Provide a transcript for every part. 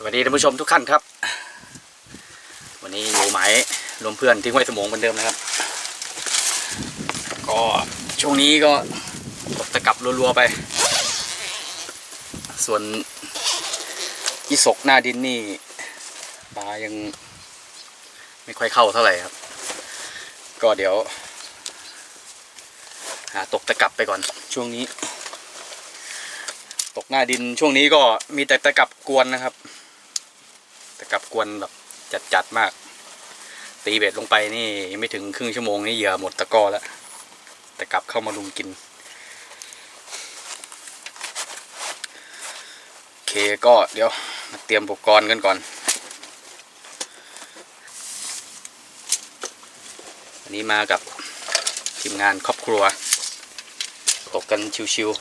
สวัสดีท่านผู้ชมทุกท่านครับ วันนี้อยู่หมายรวมเพื่อนทิ้งไว้สมองเหมือนเดิมนะครับ ก็ช่วงนี้ก็ตกตะกับรัวๆไป ส่วนอีสกหน้าดินนี่ปลายังไม่ค่อยเข้าเท่าไหร่ครับ ก็เดี๋ยว หาตกตะกับไปก่อนช่วงนี้ ตกหน้าดินช่วงนี้ก็มีแต่ตะกับกวนนะครับ แตะกลับกวนแบบจัดจัดๆมาก ตีเบ็ดลงไปนี่ไม่ถึงครึ่งชั่วโมงนี่เหยื่อหมดตะก้อแล้ว แตะกลับเข้ามาลุมกินโอเคก็เดี๋ยวมาเตรียมอุปกรณ์กันก่อนวันนี้มากับทีมงานครอบครัวตกกันชิวๆ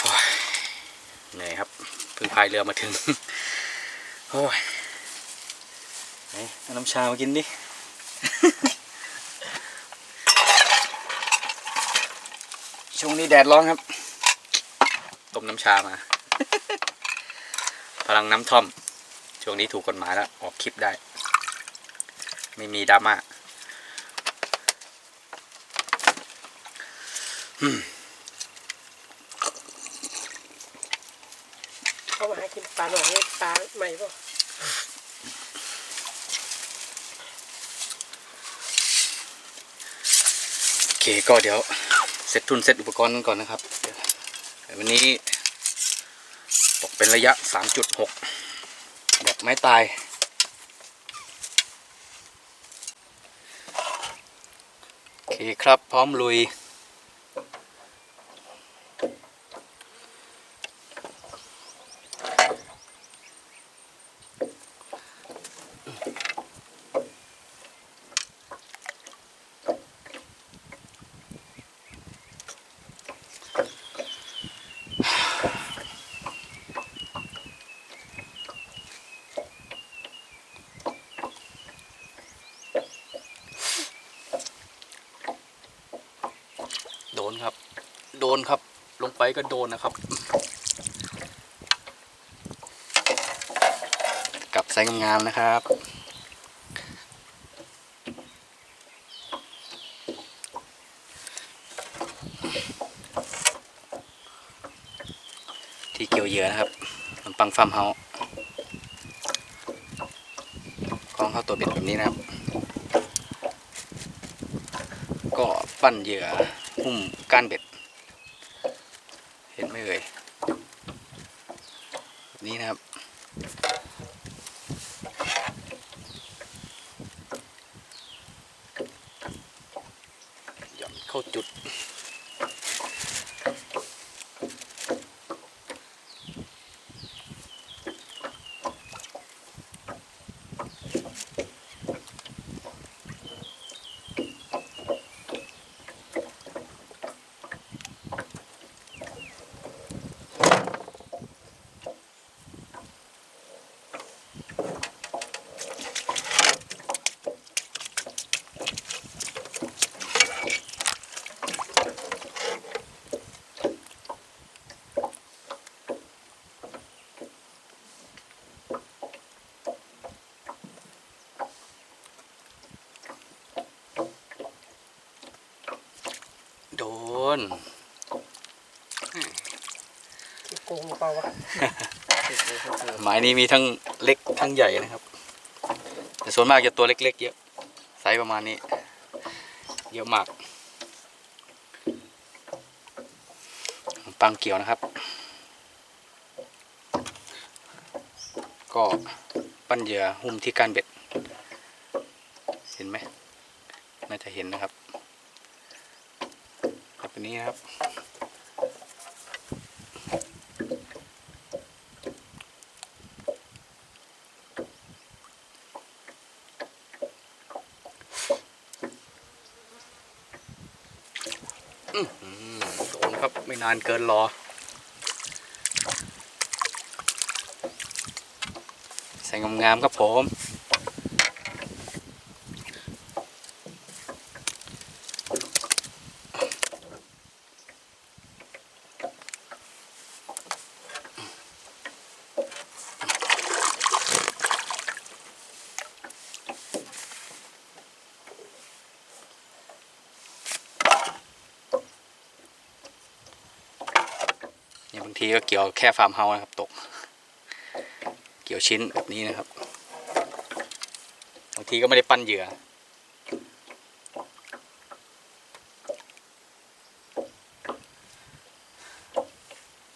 โอ้ย เหนื่อยครับเพิ่งพายเรือมาถึง โอ้ยไหนเอาน้ำชามากินดิช่วงนี้แดดร้อนครับ ต้มน้ำชามา พลังน้ำท่อม ช่วงนี้ถูกกฎหมายแล้ว ออกคลิปได้ ไม่มีดราม่า เข้ามาหากินปลาหน่อยนี่ปลาใหม่ป่ะโอเคก็เดี๋ยวเซ็ตทุนเซ็ตอุปกรณ์กันก่อนนะครับวันนี้ตกเป็นระยะ 3.6 แบบไม่ตาย โอเคครับพร้อมลุย นครับ โดนครับ ลงไปก็โดนนะครับกลับไซส์งามๆนะครับ ที่เกี่ยวเหยื่อนะครับขนปังฟาร์มเฮาส์กล้องเข้าตัวเบ็ดแบบนี้นะครับ ก็ปั้นเหยื่อหุ้มก้านเบ็ด เห็นไหมเอ่ยแบบ นี้นะครับ หย่อนเข้าจุดโดน ที่โกงเปล่าวะหมายนี้มีทั้งเล็กทั้งใหญ่นะครับ แต่ส่วนมากจะตัวเล็กๆเยอะไซส์ประมาณนี้ เยอะมากปังเกี่ยวนะครับ ก็ปั้นเหยื่อหุ้มที่การเบ็ด เห็นไหมน่าจะเห็นนะครับแบบนี้นะครับ อืมโดนครับ ไม่นานเกินรอ ใส่งามๆครับผม ทีก็เกี่ยวแค่ฟาร์มเฮาส์นะครับตก เกี่ยวชิ้นแบบนี้นะครับบางทีก็ไม่ได้ปั้นเหยื่อ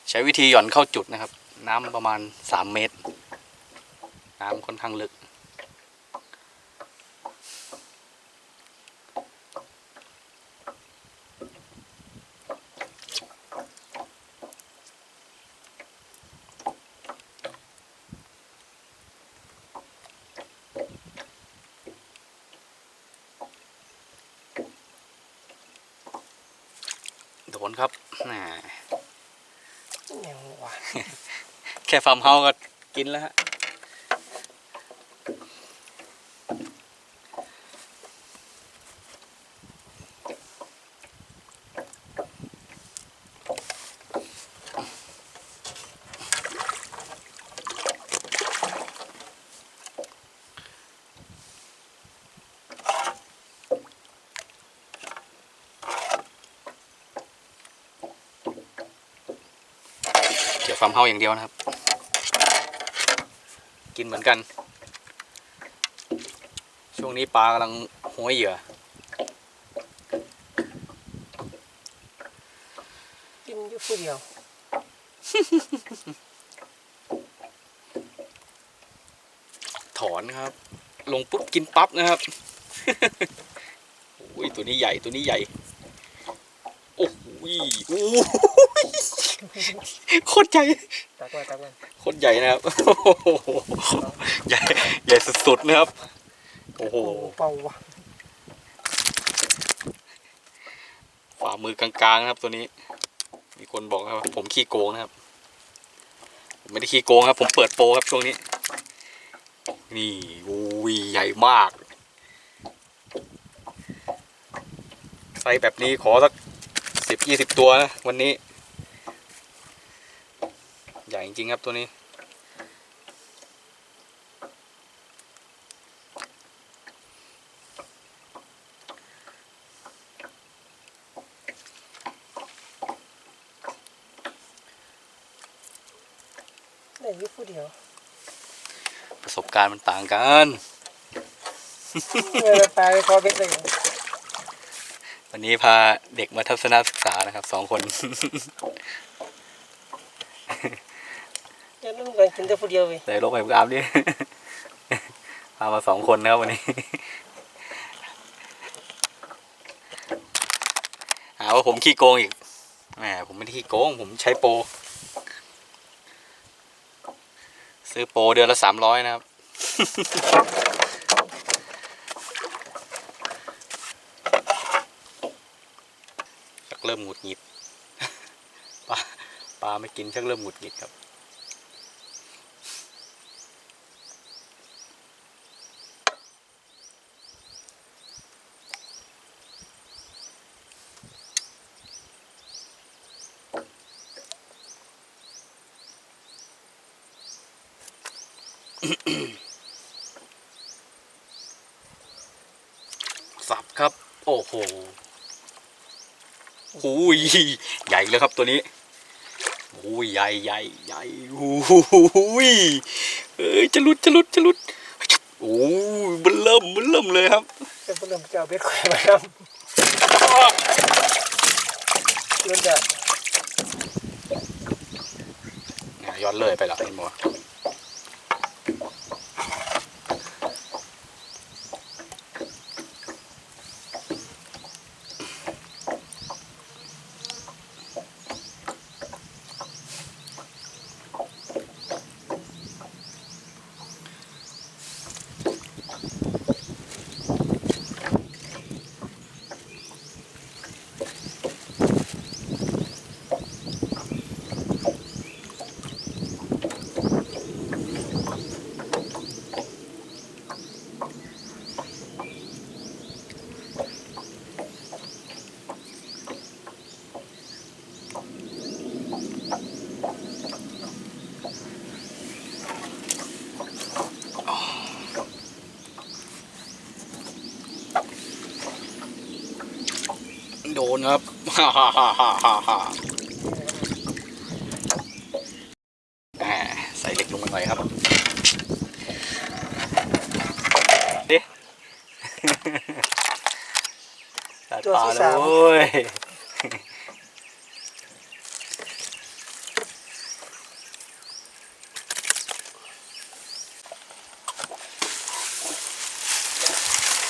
ใช้วิธีหย่อนเข้าจุดนะครับ น้ำประมาณสามเมตร น้ำค่อนข้างลึก โดนครับแหม ยังหวาน แค่ฟาร์มเฮาก็กินแล้วฮะเกี่ยวฟาร์มเฮาอย่างเดียวนะครับ กินเหมือนกัน ช่วงนี้ปลากำลังห้อยเหยื่อ กินอยู่ผู้เดียวถอนครับ ลงปุ๊บกินปั๊บนะครับโอ้ยตัวนี้ใหญ่ตัวนี้ใหญ่ โอ้โหโอ้โหโคตรใหญ่ตักไว้ตักไว้โคตรใหญ่นะครับโอ้โหใหญ่ใหญ่สุดๆนะครับ โอ้โหโอ้เป่าวะฝ่ามือกลางๆนะครับตัวนี้ มีคนบอกครับว่าผมขี้โกงนะครับ ผมไม่ได้ขี้โกงครับ ผมเปิดโปรครับช่วงนี้ นี่อุ้ยใหญ่มากไซส์แบบนี้ขอสักสิบยี่สิบตัวนะวันนี้ ใหญ่จริงๆครับตัวนี้ ได้อยู่ผู้เดียวประสบการณ์มันต่างกันเมื่อปลาไปคอเบ็ดเลยวันนี้พาเด็กมาทัศนศึกษานะครับสองคน จะนุ่ม กันกินแต่ผู้เดียวเว้ยได้ลบไปกรามดิพามาสองคนนะครับวันนี้หาว่าผมขี้โกงอีกแหมผมไม่ได้ขี้โกง ผมใช้โปรซื้อโปรเดือนละสามร้อยนะครับชักเริ่มหงุดหงิดปลาปลาไม่กินชักเริ่มหงุดหงิดครับ สับครับ โอ้โหหูยใหญ่เลยครับตัวนี้โอ้ยใหญ่ใหญ่ใหญ่โอ้ยเอ้ยจะหลุดจะหลุดจะหลุดโอ้ยมันเริ่มมันเริ่มเลยครับจะผู้เริ่มจะเอาเบ็ดแขวนมาครับมันจะอะ โดนครับใส่เหล็กลงไปหน่อยครับดิตัดปลาเลย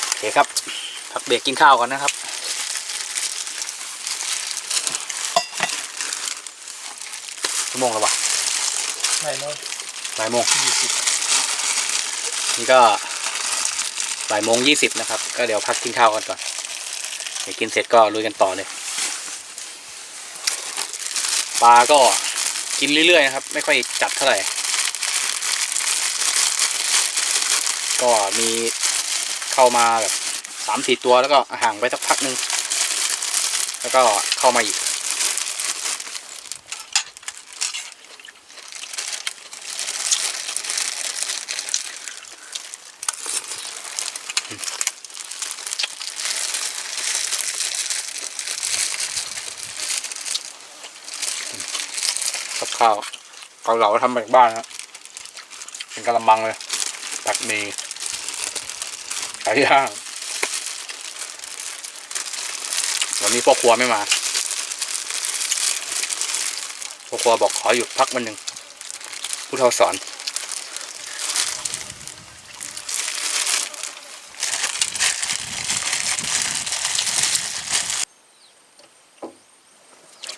โอเคครับพักเบรกกินข้าวก่อนนะครับ มงแล้ววะไม่ไม่บ่ายโมงนี่ก็บ่ายโมงยี่สิบนะครับ ก็เดี๋ยวพักกินข้าวกันก่อนเดี๋ยวกินเสร็จก็ลุยกันต่อเลย ปลาก็กินเรื่อยๆนะครับ ไม่ค่อยจัดเท่าไหร่ ก็มีเข้ามาแบบสามสี่ตัวแล้วก็ห่างไปสักพักหนึ่งแล้วก็เข้ามาอีก กับข้าวเกาเหลาทำมาจากบ้านครับเป็นกะละมังเลยผัดหมีไก่ย่างวันนี้พ่อครัวไม่มาพ่อครัวบอกขอหยุดพักวันหนึ่งผู้เฒ่าสอน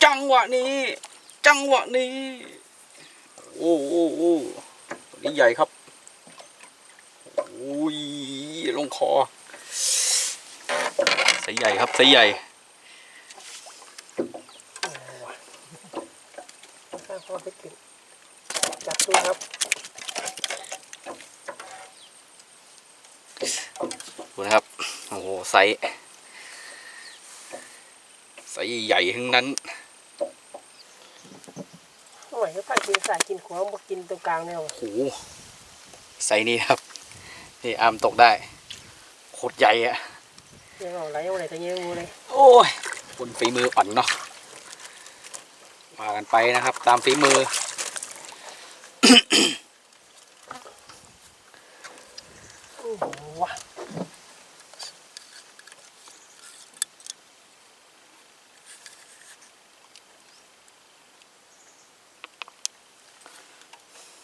จังหวะนี้ จังหวะนี้ โอ้โอ้โอ้ตัวนี้ใหญ่ครับโอ้ยลงคอไซส์ใหญ่ครับไซส์ใหญ่ข้าวพอไปกินจับดูครับดูนะครับ โอ้โหไซส์ไซส์ใหญ่ทั้งนั้น หน่อยก็พากินสายกินขวางมากินตรงกลางเนี่ยว่ะโอ้โหไซส์นี้ครับ นี่อามตกได้โคตรใหญ่อะยังเอาไรเอาอะไรแต่ยังงูเลยโอ้ยคนฝีมืออ่อนเนาะมากันไปนะครับ ตามฝีมือ โอ้โหว่ะ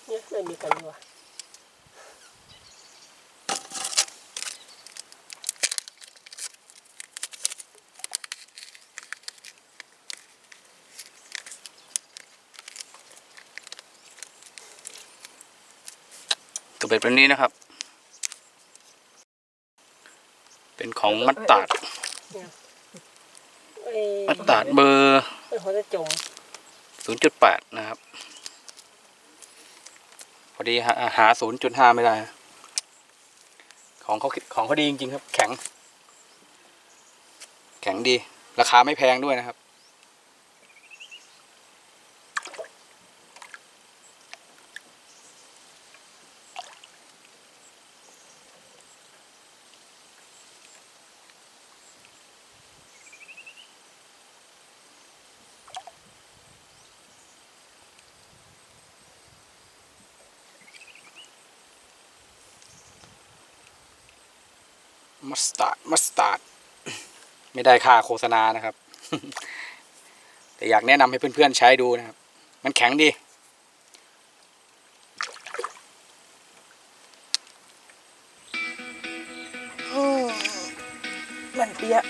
เนี่ยไม่มีกันดีว่ะ ตัวเป็ดแบบนี้นะครับ เป็นของมัตตาดเอ้ยมัตตาดเบอร์เอ้ยเขาจะจม0.8นะครับ พอดีหาหา0.5ไม่ได้ ของเขาของเขาดีจริงๆครับ แข็ง แข็งดี ราคาไม่แพงด้วยนะครับ มัสตาร์ด มัสตาร์ด ไม่ได้ค่าโฆษณานะครับ แต่อยากแนะนำให้เพื่อนๆใช้ดูนะครับ มันแข็งดี มันเปี้ยก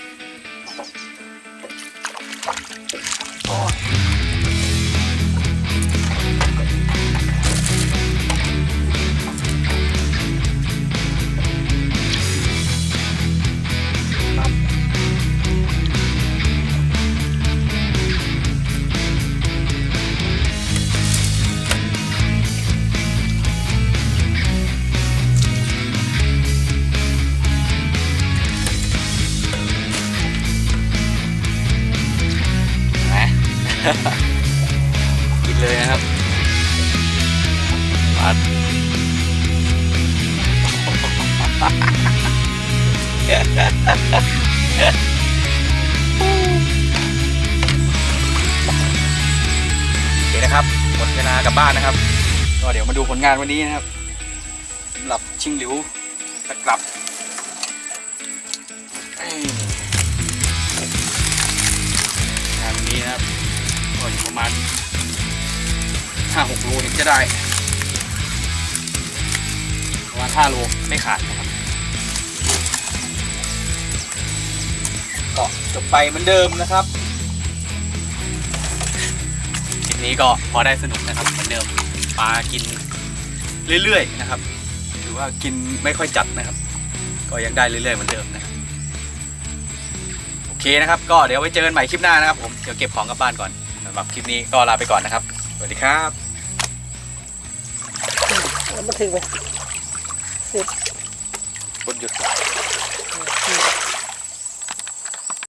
เวลากลับบ้านนะครับ ก็เดี๋ยวมาดูผลงานวันนี้นะครับสำหรับชิงหลิวตะกลับงานวันนี้นะครับก็อยู่ประมาณห้าหกโลถึงจะได้ประมาณห้าโลไม่ขาดนะครับก็จบไปเหมือนเดิมนะครับ นี้ก็พอได้สนุกนะครับเหมือนเดิมปลากินเรื่อยๆนะครับถือว่ากินไม่ค่อยจัดนะครับ ก็ยังได้เรื่อยๆเหมือนเดิมนะครับโอเคนะครับ ก็เดี๋ยวไว้เจอกันใหม่คลิปหน้านะครับ ผมเดี๋ยวเก็บของกลับบ้านก่อนสำหรับคลิปนี้ก็ลาไปก่อนนะครับ สวัสดีครับแล้วมันถึงไหมสิบกดหยุดอืม